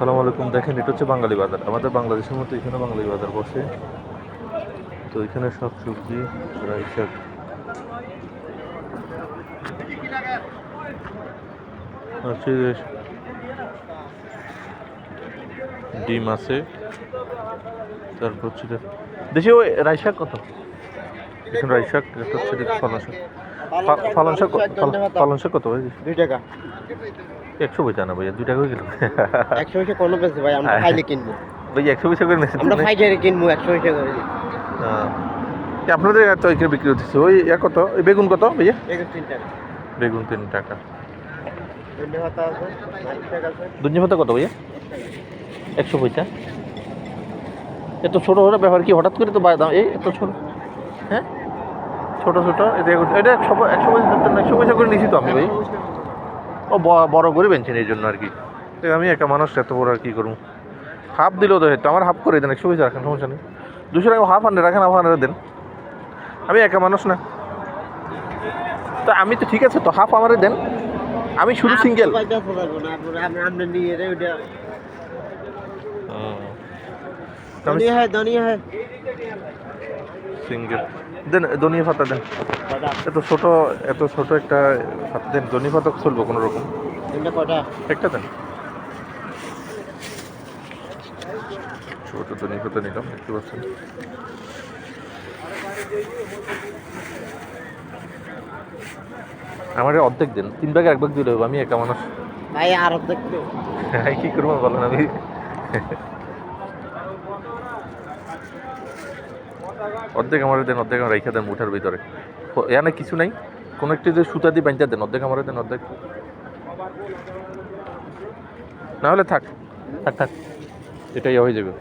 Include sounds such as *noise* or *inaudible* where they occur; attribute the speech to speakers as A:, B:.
A: আসসালামু আলাইকুম। দেখেন, এটা হচ্ছে বাঙালি বাজার। আমাদের বাংলাদেশের মতো এখানে বাঙালি বাজার বসে। তো এখানে সব সবজি শাক। ডিম আছে। তারপর হচ্ছে দেশি ওই রাই শাক কত? এখানে রাই শাক, এটা হচ্ছে পা- পালং শাক কত ভাই?
B: দুই টাকা।
A: একশো পয়সা না ভাইয়া দুই টাকা হয়ে গেল।
B: একশো পয়সা কোনো পেয়েছে ভাই আমরা
A: হ্যাঁ।
B: খাইলে কিনবো।
A: ভাই একশো পয়সা করে নিয়েছেন
B: আমরা ফাইটারে কিনবো একশো পয়সা করে
A: হ্যাঁ। আপনাদের এত এখানে বিক্রি হচ্ছে ওই ইয়া কত? এই বেগুন কত ভাইয়া?
B: এগুলো তিন টাকা।
A: বেগুন তিন টাকা।
B: ধনে পাতা
A: কত ভাইয়া? একশো পয়সা। এত ছোট ছোট ব্যাপার কি হঠাৎ করে তো দাম এই এত ছোট? হ্যাঁ? ছোট ছোট। এটা এটা একশো একশো পয়সা একশো পয়সা করে নিছি তো আমি ভাই। ও বড় করে বেঞ্চেন এই জন্য আর কি। আমি একা মানুষ এত বড় আর কি করব? হাফ দিলেও তো হয়তো আমার হাফ করে দেন একশো পয়সা রাখেন সমস্যা নেই। দুশো টাকা হাফ হান্ড্রেড রাখেন হাফ হান্ড্রেড দেন। আমি একা মানুষ না। তো আমি তো ঠিক আছে তো হাফ আমারে দেন। আমি শুধু সিঙ্গেল
B: হ্যাঁ হ্যাঁ।
A: সিঙ্গেল। দেন ধনিয়া পাতা দেন। এত ছোট এত ছোট একটা পাতা দেন ধনিয়া পাতা চলবো কোনো রকম একটা দেন। ছোট ধনিয়া পাতা নিলাম দেখতে পাচ্ছেন। আমার অর্ধেক দেন। তিন ভাগে এক ভাগ দিলে হবে, আমি একা মানুষ।
B: ভাই আর
A: অর্ধেক *laughs* কি করব বলেন আমি? অর্ধেক আমার দেন, অর্ধেক আমার রেখে দেন মুঠার ভিতরে। এখানে কিছু নাই। কোনো একটি যদি সুতা দিয়ে বাঁধতে দেন, অর্ধেক আমার দেন, অর্ধেক। না হলে থাক। থাক থাক। এটাই হয়ে যাবে।